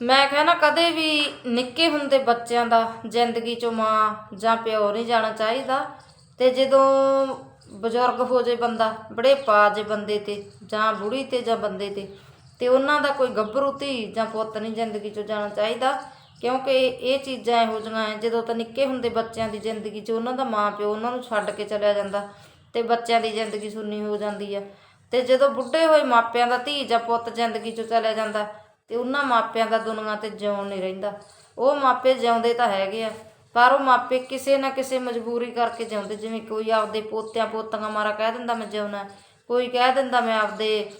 ਮੈਂ ਕਹਿੰਦਾ ਕਦੇ ਵੀ ਨਿੱਕੇ ਹੁੰਦੇ ਬੱਚਿਆਂ ਦਾ ਜ਼ਿੰਦਗੀ ਚੋਂ ਮਾਂ ਜਾਂ ਪਿਓ ਨਹੀਂ ਜਾਣਾ ਚਾਹੀਦਾ ਅਤੇ ਜਦੋਂ ਬਜ਼ੁਰਗ ਹੋ ਜੇ ਬੰਦਾ ਬੜੇ ਪਾ ਜੇ ਬੰਦੇ ਤੇ ਜਾਂ ਬੁੜੀ ਤੇ ਜਾਂ ਬੰਦੇ ਤੇ ਅਤੇ ਉਹਨਾਂ ਦਾ ਕੋਈ ਗੱਭਰੂ ਧੀ ਜਾਂ ਪੁੱਤ ਨਹੀਂ ਜ਼ਿੰਦਗੀ ਚੋਂ ਜਾਣਾ ਚਾਹੀਦਾ, ਕਿਉਂਕਿ ਇਹ ਚੀਜ਼ਾਂ ਇਹੋ ਜਿਹੀਆਂ ਹੈ ਜਦੋਂ ਤਾਂ ਨਿੱਕੇ ਹੁੰਦੇ ਬੱਚਿਆਂ ਦੀ ਜ਼ਿੰਦਗੀ 'ਚ ਉਹਨਾਂ ਦਾ ਮਾਂ ਪਿਓ ਉਹਨਾਂ ਨੂੰ ਛੱਡ ਕੇ ਚਲਿਆ ਜਾਂਦਾ ਅਤੇ ਬੱਚਿਆਂ ਦੀ ਜ਼ਿੰਦਗੀ ਸੁੰਨੀ ਹੋ ਜਾਂਦੀ ਆ ਅਤੇ ਜਦੋਂ ਬੁੱਢੇ ਹੋਏ ਮਾਪਿਆਂ ਦਾ ਧੀ ਜਾਂ ਪੁੱਤ ਜ਼ਿੰਦਗੀ 'ਚੋਂ ਚਲਿਆ ਜਾਂਦਾ ਤੇ ਉਹਨਾਂ ਮਾਪਿਆਂ ਦਾ ਦੁਨੀਆ ਤੇ ਜਿਉਣ ਨਹੀਂ ਰਹਿੰਦਾ। ਉਹ ਮਾਪੇ ਜਿਉਂਦੇ ਤਾਂ ਹੈਗੇ ਆ, ਪਰ ਉਹ ਮਾਪੇ ਕਿਸੇ ਨਾ ਕਿਸੇ ਮਜਬੂਰੀ ਕਰਕੇ ਜਿਉਂਦੇ, ਜਿਵੇਂ ਕੋਈ ਆਪਦੇ ਪੋਤਿਆਂ ਪੋਤੀਆਂ ਮਾਰਾ ਕਹਿ ਦਿੰਦਾ ਮੈਂ ਜਿਉਣਾ ਕੋਈ ਕਹਿ ਦਿੰਦਾ ਮੈਂ ਆਪਦੇ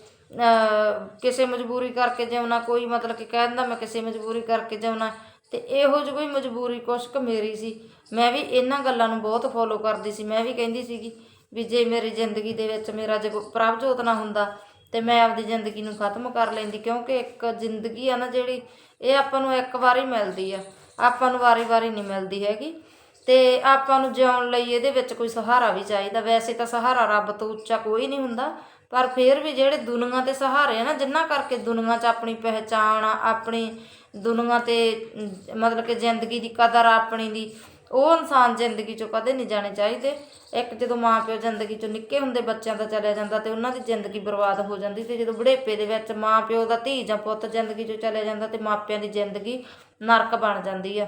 ਕਿਸੇ ਮਜਬੂਰੀ ਕਰਕੇ ਜਿਉਣਾ ਕੋਈ ਮਤਲਬ ਕਿ ਕਹਿ ਦਿੰਦਾ ਮੈਂ ਕਿਸੇ ਮਜਬੂਰੀ ਕਰਕੇ ਜਿਉਣਾ ਤੇ ਇਹੋ ਜਿਹੀ ਕੋਈ ਮਜਬੂਰੀ ਕੁਛ ਕੁ ਮੇਰੀ ਸੀ। ਮੈਂ ਵੀ ਇਹਨਾਂ ਗੱਲਾਂ ਨੂੰ ਬਹੁਤ ਫੋਲੋ ਕਰਦੀ ਸੀ। ਮੈਂ ਵੀ ਕਹਿੰਦੀ ਸੀਗੀ ਵੀ ਜੇ ਮੇਰੀ ਜ਼ਿੰਦਗੀ ਦੇ ਵਿੱਚ ਮੇਰਾ ਜੇ ਕੋਈ ਪ੍ਰਭਜੋਤ ਨਾ ਹੁੰਦਾ ਤੇ ਮੈਂ ਆਪਦੀ ਜ਼ਿੰਦਗੀ ਨੂੰ ਖਤਮ ਕਰ ਲੈਂਦੀ, ਕਿਉਂਕਿ ਇੱਕ ਜ਼ਿੰਦਗੀ ਆ ਨਾ ਜਿਹੜੀ, ਇਹ ਆਪਾਂ ਨੂੰ ਇੱਕ ਵਾਰੀ ਮਿਲਦੀ ਆ। ਆਪਾਂ ਨੂੰ ਵਾਰੀ-ਵਾਰੀ ਨਹੀਂ ਮਿਲਦੀ ਹੈਗੀ। ਤੇ ਆਪਾਂ ਨੂੰ ਜਿਉਣ ਲਈ ਇਹਦੇ ਵਿੱਚ ਕੋਈ ਸਹਾਰਾ ਵੀ ਚਾਹੀਦਾ। ਵੈਸੇ ਤਾਂ ਸਹਾਰਾ ਰੱਬ ਤੋਂ ਉੱਚਾ ਕੋਈ ਨਹੀਂ ਹੁੰਦਾ, ਪਰ ਫਿਰ ਵੀ ਜਿਹੜੇ ਦੁਨੀਆ ਤੇ ਸਹਾਰੇ ਆ ਨਾ, ਜਿੰਨਾ ਕਰਕੇ ਦੁਨੀਆ 'ਚ ਆਪਣੀ ਪਹਿਚਾਣ ਆ, ਆਪਣੀ ਦੁਨੀਆ ਤੇ, ਮਤਲਬ ਕਿ ਜ਼ਿੰਦਗੀ ਦੀ ਕਦਰ ਆਪਣੀ ਦੀ ਉਹ ਇਨਸਾਨ ਜ਼ਿੰਦਗੀ ਚੋਂ ਕਦੇ ਨਹੀਂ ਜਾਣੇ ਚਾਹੀਦੇ। ਇੱਕ ਜਦੋਂ ਮਾਂ ਪਿਓ ਜ਼ਿੰਦਗੀ ਚੋਂ ਨਿੱਕੇ ਹੁੰਦੇ ਬੱਚਿਆਂ ਦਾ ਚਲਿਆ ਜਾਂਦਾ ਤੇ ਉਹਨਾਂ ਦੀ ਜ਼ਿੰਦਗੀ ਬਰਬਾਦ ਹੋ ਜਾਂਦੀ ਤੇ ਜਦੋਂ ਬੁਢੇਪੇ ਦੇ ਵਿੱਚ ਮਾਂ ਪਿਓ ਦਾ ਧੀ ਜਾਂ ਪੁੱਤ ਜ਼ਿੰਦਗੀ ਚੋਂ ਚਲਿਆ ਜਾਂਦਾ ਤੇ ਮਾਪਿਆਂ ਦੀ ਜ਼ਿੰਦਗੀ ਨਰਕ ਬਣ ਜਾਂਦੀ ਆ।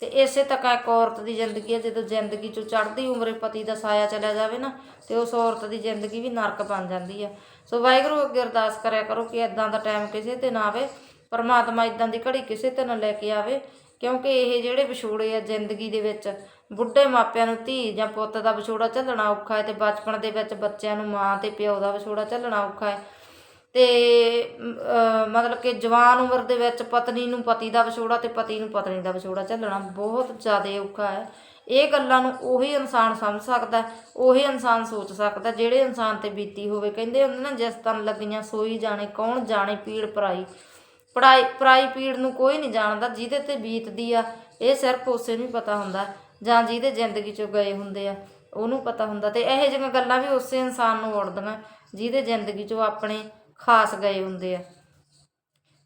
ਤੇ ਇਸੇ ਤਰ੍ਹਾਂ ਇੱਕ ਔਰਤ ਦੀ ਜ਼ਿੰਦਗੀ ਹੈ ਜਦੋਂ ਜ਼ਿੰਦਗੀ ਚੋਂ ਚੜ੍ਹਦੀ ਉਮਰੇ ਪਤੀ ਦਾ ਸਾਇਆ ਚਲਿਆ ਜਾਵੇ ਨਾ, ਤੇ ਉਸ ਔਰਤ ਦੀ ਜ਼ਿੰਦਗੀ ਵੀ ਨਰਕ ਬਣ ਜਾਂਦੀ ਆ। ਸੋ ਵਾਹਿਗੁਰੂ ਅੱਗੇ ਅਰਦਾਸ ਕਰਿਆ ਕਰੋ ਕਿ ਇਦਾਂ ਦਾ ਟਾਈਮ ਕਿਸੇ ਤੇ ਨਾ ਆਵੇ, ਪਰਮਾਤਮਾ ਇਦਾਂ ਦੀ ਘੜੀ ਕਿਸੇ ਤੇ ਨਾ ਲੈ ਕੇ ਆਵੇ ਕਿਉਂਕਿ ਇਹ ਜਿਹੜੇ ਵਿਛੋੜੇ ਆ ਜ਼ਿੰਦਗੀ ਦੇ ਵਿੱਚ, ਬੁੱਢੇ ਮਾਪਿਆਂ ਨੂੰ ਧੀ ਜਾਂ ਪੁੱਤ ਦਾ ਵਿਛੋੜਾ ਝੱਲਣਾ ਔਖਾ ਹੈ ਤੇ ਬਚਪਨ ਦੇ ਵਿੱਚ ਬੱਚਿਆਂ ਨੂੰ ਮਾਂ ਤੇ ਪਿਓ ਦਾ ਵਿਛੋੜਾ ਝੱਲਣਾ ਔਖਾ ਹੈ। ਤੇ ਮਤਲਬ ਕਿ ਜਵਾਨ ਉਮਰ ਦੇ ਵਿੱਚ ਪਤਨੀ ਨੂੰ ਪਤੀ ਦਾ ਵਿਛੋੜਾ ਤੇ ਪਤੀ ਨੂੰ ਪਤਨੀ ਦਾ ਵਿਛੋੜਾ ਝੱਲਣਾ ਬਹੁਤ ਜ਼ਿਆਦਾ ਔਖਾ ਹੈ। ਇਹ ਗੱਲਾਂ ਨੂੰ ਉਹੀ ਇਨਸਾਨ ਸਮਝ ਸਕਦਾ ਉਹੀ ਇਨਸਾਨ ਸੋਚ ਸਕਦਾ ਜਿਹੜੇ ਇਨਸਾਨ ਤੇ ਬੀਤੀ ਹੋਵੇ। ਕਹਿੰਦੇ ਹੁੰਦੇ ਨਾ ਜਿਸ ਤਨ ਲੱਗੀਆਂ ਸੋਈ ਜਾਣੇ, ਕੌਣ ਜਾਣੇ, ਪੀੜ ਪਰਾਈ ਪੜਾਈ ਪਰਾਈ ਪੀੜ ਨੂੰ ਕੋਈ ਨਹੀਂ ਜਾਣਦਾ, ਜਿਹਦੇ ਤੇ ਬੀਤਦੀ ਆ, ਇਹ ਸਿਰਫ ਉਸੇ ਨੂੰ ਹੀ ਪਤਾ ਹੁੰਦਾ, ਜਾਂ ਜਿਹਦੇ ਜ਼ਿੰਦਗੀ ਚੋਂ ਗਏ ਹੁੰਦੇ ਆ, ਉਹਨੂੰ ਪਤਾ ਹੁੰਦਾ। ਤੇ ਇਹੋ ਜਿਹੀਆਂ ਗੱਲਾਂ ਵੀ ਉਸੇ ਇਨਸਾਨ ਨੂੰ ਉੜਦੀਆਂ, ਜਿਹਦੇ ਜ਼ਿੰਦਗੀ ਚੋਂ ਆਪਣੇ ਖਾਸ ਗਏ ਹੁੰਦੇ ਆ।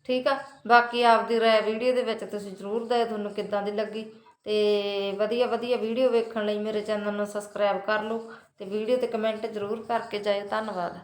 ਠੀਕ ਆ? ਬਾਕੀ ਆਪਦੀ ਰਾਏ ਵੀਡੀਓ ਦੇ ਵਿੱਚ ਤੁਸੀਂ ਜ਼ਰੂਰ ਦਿਓ ਤੁਹਾਨੂੰ ਕਿੱਦਾਂ ਦੀ ਲੱਗੀ। ਤੇ ਵਧੀਆ ਵਧੀਆ ਵੀਡੀਓ ਵੇਖਣ ਲਈ ਮੇਰੇ ਚੈਨਲ ਨੂੰ ਸਬਸਕ੍ਰਾਈਬ ਕਰ ਲਓ, ਤੇ ਵੀਡੀਓ ਤੇ ਕਮੈਂਟ ਜ਼ਰੂਰ ਕਰਕੇ ਜਾਇਓ। ਧੰਨਵਾਦ।